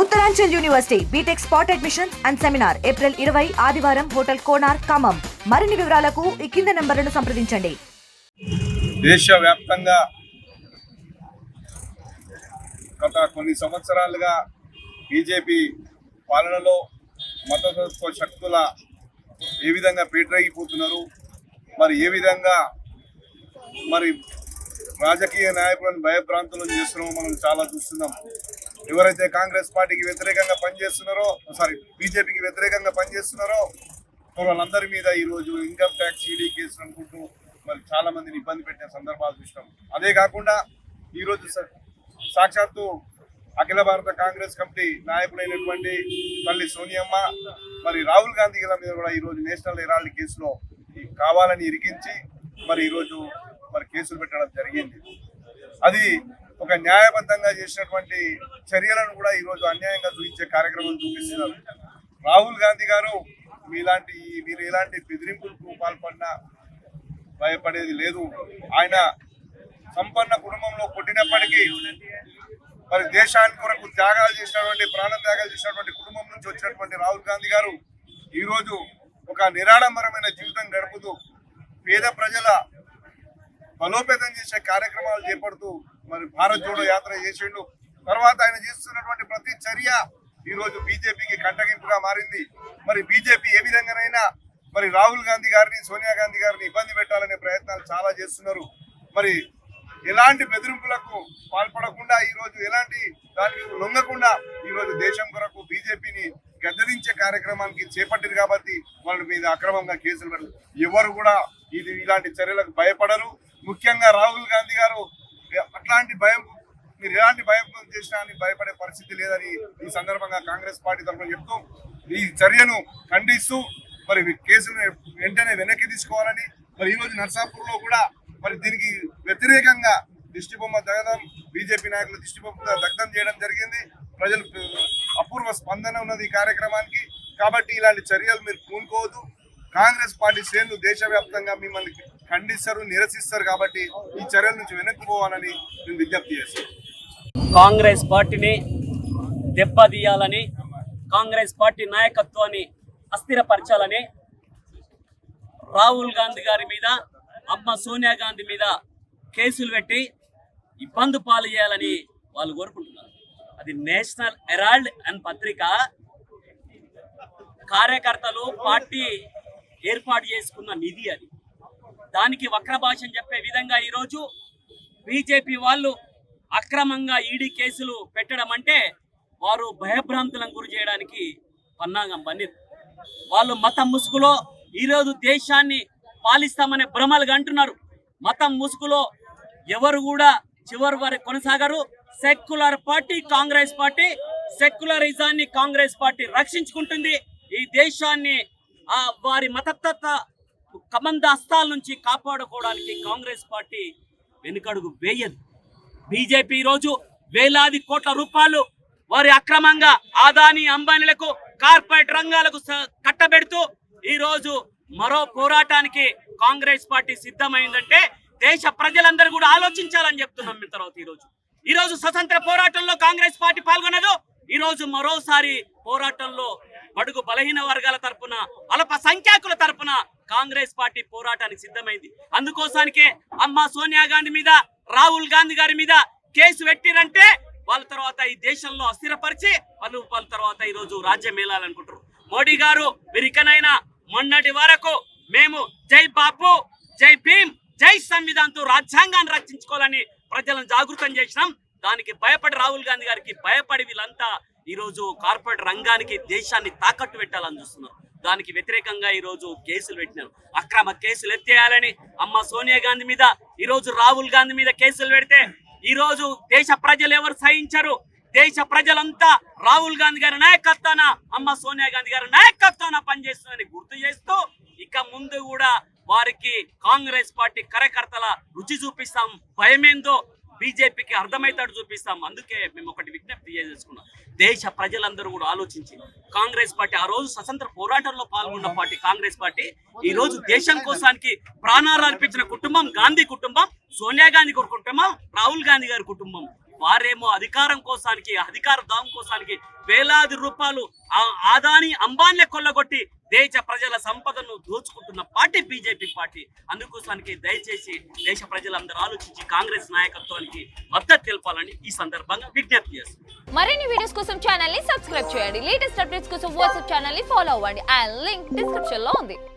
Uttaranchal university B Tech spot admission and seminar April ఇరవై ఆదివారం hotel కోనార్ Khammam. మరిన్ని వివరాలకు ఈ కింద నెంబర్లను సంప్రదించండి. దేశవ్యాప్తంగా గత కొన్ని సంవత్సరాలుగా బీజేపీ పాలనలో మతతత్వ శక్తుల ఏ విధంగా పేటరేగిపోతున్నారు? మరి ఏ విధంగా మరి రాజకీయ నాయకులను భయభ్రాంతులను చేస్తున్నామో మనం చాలా చూస్తున్నాం. ఎవరైతే కాంగ్రెస్ పార్టీకి వ్యతిరేకంగా పనిచేస్తున్నారో సారీ బీజేపీకి వ్యతిరేకంగా పనిచేస్తున్నారో వాళ్ళందరి మీద ఈరోజు ఇన్కమ్ ట్యాక్స్ ఈడీ కేసులు అనుకుంటూ మరి చాలా మందిని ఇబ్బంది పెట్టిన సందర్భాలు చూసినాం. అదే కాకుండా ఈరోజు సాక్షాత్తు అఖిల భారత కాంగ్రెస్ కమిటీ నాయకుడైనటువంటి తల్లి సోనియమ్మ మరి రాహుల్ గాంధీ గారి మీద కూడా ఈరోజు నేషనల్ హెరాల్డ్ కేసులో కావాలని ఇరికించి మరి ఈరోజు మరి కేసులు పెట్టడం జరిగింది. అది ఒక న్యాయబద్ధంగా చేసినటువంటి చర్యలను కూడా ఈరోజు అన్యాయంగా చూపించే కార్యక్రమం చూపిస్తున్నారు. రాహుల్ గాంధీ గారు మీలాంటి మీరు ఎలాంటి బెదిరింపులకు పాల్పడినా భయపడేది లేదు. ఆయన సంపన్న కుటుంబంలో పుట్టినప్పటికీ మరి దేశానికి కొరకు త్యాగాలు చేసినటువంటి ప్రాణ త్యాగాలు చేసినటువంటి కుటుంబం నుంచి వచ్చినటువంటి రాహుల్ గాంధీ గారు ఈరోజు ఒక నిరాడంబరమైన జీవితం గడుపుతూ పేద ప్రజల బలోపేతం చేసే కార్యక్రమాలు చేపడుతూ మరి భారత్ జోడో యాత్ర చేసిండు. తర్వాత ఆయన చేస్తున్నటువంటి ప్రతి చర్య ఈరోజు బీజేపీకి కంటగింపుగా మారింది. మరి బీజేపీ ఏ విధంగానైనా మరి రాహుల్ గాంధీ గారిని సోనియా గాంధీ గారిని ఇబ్బంది పెట్టాలనే ప్రయత్నాలు చాలా చేస్తున్నారు. మరి ఎలాంటి బెదిరింపులకు పాల్పడకుండా ఈ రోజు ఎలాంటి దానికి లొంగకుండా ఈ రోజు దేశం కొరకు బీజేపీని గద్దరించే కార్యక్రమానికి చేపట్టింది కాబట్టి వాళ్ళ మీద అక్రమంగా కేసులు పెడతారు. ఎవరు కూడా ఇది ఇలాంటి చర్యలకు భయపడరు. ముఖ్యంగా రాహుల్ గాంధీ గారు అట్లాంటి భయం మీరు ఎలాంటి భయం చేసినా అని భయపడే పరిస్థితి లేదని ఈ సందర్భంగా కాంగ్రెస్ పార్టీ తరఫున చెప్తూ ఈ చర్యను ఖండిస్తూ మరి కేసును వెంటనే వెనక్కి తీసుకోవాలని మరి ఈరోజు నర్సాపూర్లో నర్సాపూర్లో కూడా మరి దీనికి వ్యతిరేకంగా దిష్టిబొమ్మ దగదం బీజేపీ నాయకులు దిష్టిబొమ్మ దగ్ధం చేయడం జరిగింది. ప్రజలు అపూర్వ స్పందన ఉన్నది ఈ కార్యక్రమానికి. కాబట్టి ఇలాంటి చర్యలు మీరు పూనుకోవద్దు. కాంగ్రెస్ పార్టీ శ్రేణులు దేశవ్యాప్తంగా మిమ్మల్ని ఖండిస్తారు నిరసిస్తారు కాబట్టి ఈ చర్యల నుంచి వెనక్కి పోవాలని నేను విజ్ఞప్తి చేస్తాను కాంగ్రెస్ పార్టీని దెబ్బతీయాలని కాంగ్రెస్ పార్టీ నాయకత్వాన్ని అస్థిరపరచాలని రాహుల్ గాంధీ గారి మీద అమ్మ సోనియా గాంధీ మీద కేసులు పెట్టి ఇబ్బంది పాలు చేయాలని వాళ్ళు కోరుకుంటున్నారు. అది నేషనల్ హెరాల్డ్ అండ్ పత్రిక. కార్యకర్తలు పార్టీ ఏర్పాటు చేసుకున్న నిధి అది. దానికి వక్ర భాషను చెప్పే విధంగా ఈరోజు బీజేపీ వాళ్ళు అక్రమంగా ఈడీ కేసులు పెట్టడం అంటే వారు భయభ్రాంతులను గురి చేయడానికి పన్నాగం పన్నీరు. వాళ్ళు మతం ముసుగులో ఈరోజు దేశాన్ని పాలిస్తామనే భ్రమలుగా అంటున్నారు మతం ముసుగులో ఎవరు కూడా చివరి వరకు కొనసాగరు. సెక్యులర్ పార్టీ కాంగ్రెస్ పార్టీ సెక్యులరిజాన్ని కాంగ్రెస్ పార్టీ రక్షించుకుంటుంది. ఈ దేశాన్ని ఆ వారి మతత్వ కమంద నుంచి కాపాడుకోవడానికి కాంగ్రెస్ పార్టీ వెనుకడుగు వేయదు. బీజేపీ ఈరోజు వేలాది కోట్ల రూపాయలు వారి అక్రమంగా ఆదాని అంబానీలకు కార్పొరేట్ రంగాలకు కట్టబెడుతూ ఈరోజు మరో పోరాటానికి కాంగ్రెస్ పార్టీ సిద్ధమైందంటే దేశ ప్రజలందరూ కూడా ఆలోచించాలని చెప్తున్నాం మీ తర్వాత ఈరోజు ఈరోజు స్వతంత్ర పోరాటంలో కాంగ్రెస్ పార్టీ పాల్గొనదు. ఈరోజు మరోసారి పోరాటంలో బడుగు బలహీన వర్గాల తరపున అల్ప సంఖ్యాకుల తరపున కాంగ్రెస్ పార్టీ పోరాటానికి సిద్ధమైంది. అందుకోసానికే అమ్మ సోనియా గాంధీ మీద రాహుల్ గాంధీ గారి మీద కేసు పెట్టిరంటే వాళ్ళ తర్వాత ఈ దేశంలో అస్థిరపరిచి వాళ్ళు వాళ్ళ తర్వాత ఈ రోజు రాజ్యం మేలాలనుకుంటారు మోడీ గారు మీరు ఇకనైనా మొన్నటి వరకు మేము జై బాపు జై భీమ్ జై సంవిధానంతో రాజ్యాంగాన్ని రక్షించుకోవాలని ప్రజలను జాగృతం చేసినాం. దానికి భయపడి రాహుల్ గాంధీ గారికి భయపడి వీళ్ళంతా ఈ రోజు కార్పొరేట్ రంగానికి దేశాన్ని తాకట్టు పెట్టాలని చూస్తున్నారు. దానికి వ్యతిరేకంగా ఈరోజు కేసులు పెట్టినారు. అక్రమ కేసులు ఎత్తేయాలని అమ్మ సోనియా గాంధీ మీద ఈరోజు రాహుల్ గాంధీ మీద కేసులు పెడితే ఈరోజు దేశ ప్రజలు ఎవరు సహించరు? దేశ ప్రజలంతా రాహుల్ గాంధీ గారి నాయకత్వాన అమ్మ సోనియా గాంధీ గారి నాయకత్వాన పనిచేస్తుందని గుర్తు చేస్తూ ఇక ముందు కూడా వారికి కాంగ్రెస్ పార్టీ కార్యకర్తల రుచి చూపిస్తాం. భయమేందో బీజేపీకి అర్థమైతాడు చూపిస్తాం. అందుకే మేము ఒకటి విజ్ఞప్తి చేసుకున్నాం దేశ ప్రజలందరూ కూడా ఆలోచించి కాంగ్రెస్ పార్టీ ఆ రోజు స్వతంత్ర పోరాటంలో పాల్గొన్న పార్టీ కాంగ్రెస్ పార్టీ ఈ రోజు దేశం కోసానికి ప్రాణాలు అర్పించిన కుటుంబం గాంధీ కుటుంబం సోనియా గాంధీ గారి కుటుంబం రాహుల్ గాంధీ గారి కుటుంబం. వారేమో అధికారం కోసానికి అధికార దాం కోసానికి వేలాది రూపాయలు ఆదాని అంబాన్లే కొల్లగొట్టి దేశ ప్రజల సంపదను దోచుకుంటున్న పార్టీ బీజేపీ పార్టీ. అందుకోసానికి దయచేసి దేశ ప్రజలందరూ ఆలోచించి కాంగ్రెస్ నాయకత్వానికి మద్దతు తెలపాలని ఈ సందర్భంగా విజ్ఞప్తి చేస్తున్నారు మరిన్ని వీడియోస్ కోసం ఛానల్ని సబ్స్క్రైబ్ చేయండి. లేటెస్ట్ అప్డేట్స్ కోసం వాట్సాప్ ఛానల్ని ఫాలో అవ్వండి. అండ్ లింక్ డిస్క్రిప్షన్లో ఉంది.